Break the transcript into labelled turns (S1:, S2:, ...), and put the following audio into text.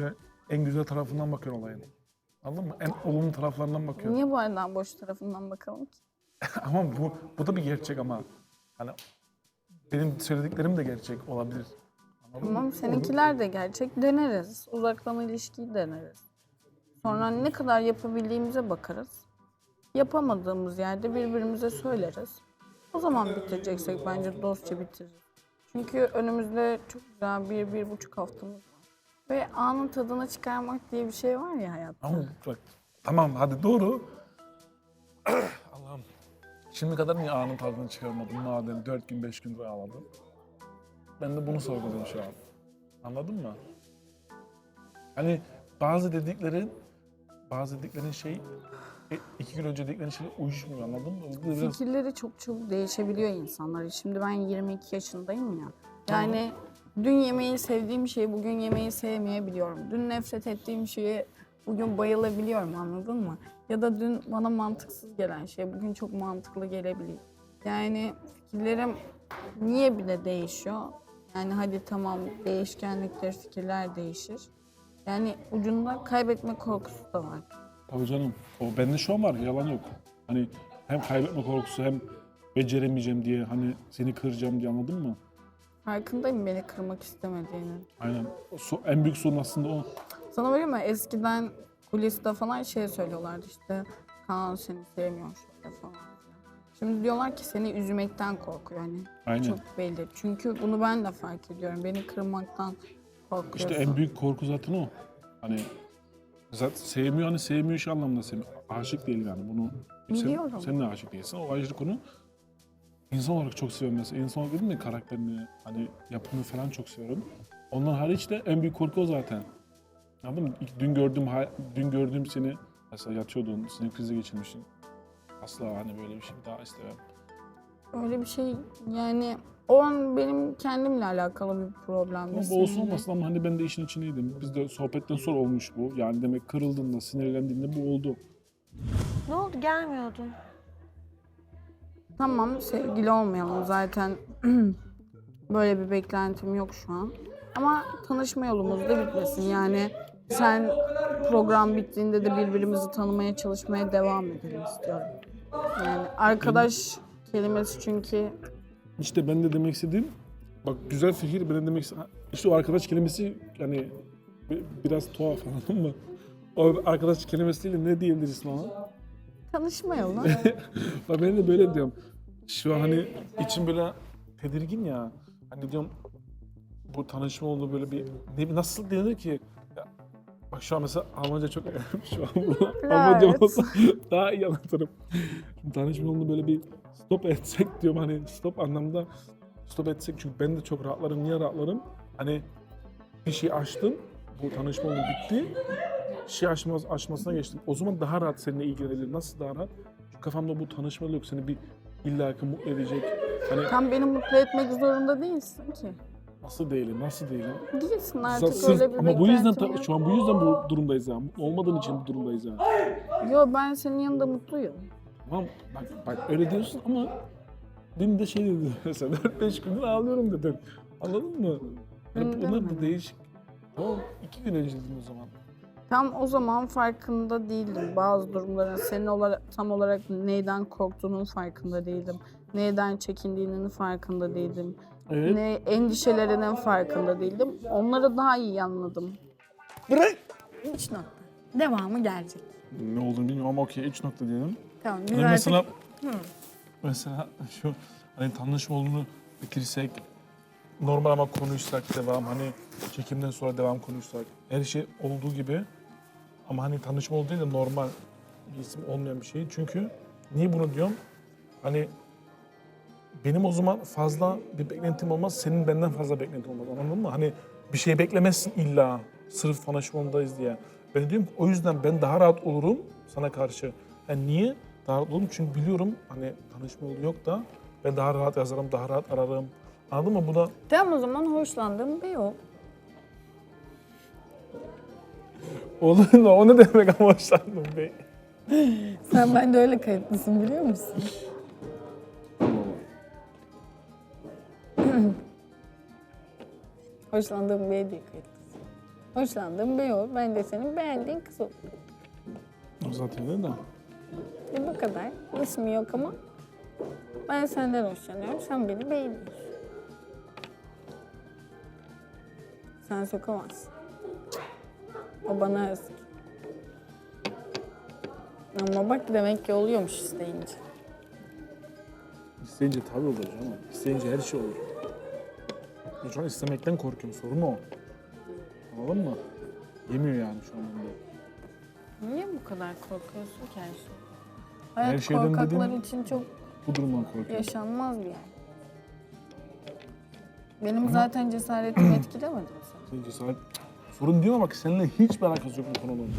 S1: böyle en güzel tarafından bakıyorsun olayın. Anladın mı? En olumlu taraflarından bakıyorsun.
S2: Niye bu aydan boş tarafından bakalım ki?
S1: ama bu, bu da bir gerçek ama. Hani benim söylediklerim de gerçek olabilir. Anladın
S2: Tamam
S1: mı?
S2: seninkiler de gerçek. Deneriz. Uzaktan ilişkiyi deneriz. Sonra ne kadar yapabildiğimize bakarız. Yapamadığımız yerde birbirimize söyleriz. O zaman bitireceksek bence dostça bitiririz. Çünkü önümüzde çok güzel bir, bir buçuk haftamız var. Ve anın tadını çıkarmak diye bir şey var ya hayatta.
S1: Ama bak tamam hadi doğru. Allah'ım. Şimdi kadar niye anın tadını çıkarmadın madem 4 gün 5 gündür ağladın. Ben de bunu sorguluyorum şu an. Anladın mı? Hani bazı dediklerin bazı dediklerin şey e, iki gün önce dediklerin şey uyuşmuyor anladın mı? Biraz
S2: Fikirleri çok çabuk değişebiliyor insanların. Şimdi ben 22 yaşındayım ya. Yani dün yemeği sevdiğim şeyi bugün yemeği sevmeyebiliyorum. Dün nefret ettiğim şeye bugün bayılabiliyorum anladın mı? Ya da dün bana mantıksız gelen şey bugün çok mantıklı gelebiliyor. Yani fikirlerim niye bile değişiyor? Yani hadi tamam değişkenlikler, fikirler değişir. Yani ucunda kaybetme korkusu da var.
S1: Tabii canım. O bende şu an var yalan yok. Hani hem kaybetme korkusu hem beceremeyeceğim diye hani seni kıracağım diye anladın mı?
S2: Farkındayım beni kırmak istemediğini.
S1: Aynen. So- en büyük sorun aslında o.
S2: Sana var mi eskiden kuliste falan şey söylüyorlardı işte Kaan seni sevmiyor şöyle falan. Şimdi diyorlar ki seni üzmekten korkuyor hani.
S1: Aynen.
S2: Çok belli. Çünkü bunu ben de fark ediyorum. Beni kırmaktan korkuyorsun.
S1: İşte en büyük korku zaten o. Hani zaten sevmiyor hani sevmiyor şu anlamda sevmiyor. Aşık değil yani bunu.
S2: Biliyorum.
S1: Sen, sen de aşık değilsin. O ayrı konu. İnsan olarak çok seviyorum mesela. İnsan olarak dedim ya karakterini, hani yapımı falan çok seviyorum. Ondan hariç de en büyük korku o zaten. Anladın mı? İlk dün gördüğüm, dün gördüğüm seni mesela yatıyordun, sinir krizi geçirmişsin. Asla hani böyle bir şey daha istemem.
S2: Öyle bir şey yani o an benim kendimle alakalı bir problem.
S1: Ama bu olsun olmasın ama hani ben de işin içindeydim. Biz de sohbetten sonra olmuş bu. Yani demek kırıldığında, sinirlendiğinde bu oldu.
S3: Ne oldu gelmiyordun?
S2: Tamam sevgili olmayalım zaten böyle bir beklentim yok şu an. Ama tanışma yolumuz da bitmesin yani sen program bittiğinde de birbirimizi tanımaya çalışmaya devam edelim istiyorum. Yani arkadaş kelimesi çünkü
S1: İşte ben de demek istediğim, bak güzel fikir, ben de demek istediğim, işte o arkadaş kelimesi yani bi- biraz tuhaf anladın mı? O arkadaş kelimesi değil de ne diyebilirsin ona?
S2: Tanışma yolu.
S1: Bak ben de böyle diyorum. Şu an hani içim böyle tedirgin ya. Hani diyorum bu tanışma oldu böyle bir ne nasıl denir ki? Ya, bak şu an mesela Almanca çok şu an bu Almanca olsa daha iyi anlatırım. Şimdi tanışma oldu böyle bir stop etsek diyorum hani stop anlamda stop etsek çünkü ben de çok rahatlarım. Niye rahatlarım? Hani bir şey açtım. Bu tanışma oldu bitti. Şey aşmaz, aşmasına geçtim. O zaman daha rahat seninle ilgilenebilirim. Nasıl daha rahat? Çünkü kafamda bu tanışma yok. Seni bir illaki mutlu edecek. Hani
S2: Tam beni mutlu etmek zorunda değilsin ki.
S1: nasıl değilim, nasıl değilim?
S2: Değilsin
S1: Sa-
S2: artık
S1: sırf-
S2: öyle bir
S1: ama bu yüzden
S2: beklentim
S1: ta-
S2: yok.
S1: şu an bu yüzden bu durumdayız ya. Mutlu olmadığın için bu durumdayız ya.
S2: Yo ben senin yanında mutluyum.
S1: Tamam bak, bak öyle diyorsun ama dün de şey dedi mesela 4-5 gündür ağlıyorum dedin. Anladın mı? Yani
S2: Dün
S1: bunlar da
S2: demedim.
S1: değişik. Tamam iki gün önce dedim o zaman.
S2: Tam o zaman farkında değildim. Bazı durumların senin olarak, tam olarak neyden korktuğunun farkında değildim. Neyden çekindiğinin farkında değildim.
S1: Evet.
S2: Ne endişelerinin farkında değildim. Onları daha iyi anladım.
S1: Bırak.
S2: Üç nokta. Devamı gelecek.
S1: Ne olduğunu bilmiyorum ama okey 3 nokta diyelim.
S2: Tamam biz
S1: Hani
S2: artık...
S1: mesela
S2: Hı.
S1: mesela şu hani tanışma olduğunu bitirsek normal ama konuşsak devam hani çekimden sonra devam konuşsak her şey olduğu gibi ama hani tanışma olduğu de normal bir isim olmayan bir şey. Çünkü niye bunu diyorum? Hani benim o zaman fazla bir beklentim olmaz, senin benden fazla beklentin olmaz anladın mı? Hani bir şey beklemezsin illa sırf tanışmamdayız diye. Ben diyorum ki o yüzden ben daha rahat olurum sana karşı. Yani niye? Daha rahat olurum çünkü biliyorum hani tanışma yolu yok da ben daha rahat yazarım, daha rahat ararım. Anladın mı? Bu da
S2: Tamam o zaman hoşlandığım bir yol.
S1: Olur mu? O ne demek ama hoşlandım be.
S2: Sen bende öyle kayıtlısın biliyor musun? Hoşlandığım bir diye kayıtlısın. Hoşlandığın bey ol. Ben de senin beğendiğin kız ol.
S1: Zaten öyle de.
S2: E bu kadar. İsmi yok ama ben senden hoşlanıyorum. Sen beni beğeniyorsun. Sen sokamazsın. O bana özgü. Ama bak demek ki oluyormuş isteyince.
S1: İsteyince tabii olur canım. İsteyince her şey olur. Ben şu an istemekten korkuyorum. Sorun o. Anladın mı? Yemiyor yani şu an bende.
S2: Niye bu kadar korkuyorsun ki her şey?
S1: Her
S2: Hayat
S1: şeyden
S2: korkaklar
S1: dediğin-
S2: için çok
S1: Bu durumdan korkuyorum.
S2: yaşanmaz bir yer. Benim zaten cesaretimi etkilemedi mi?
S1: Senin cesaret... Sorun değil ama bak seninle hiç alakası yok bu konunun.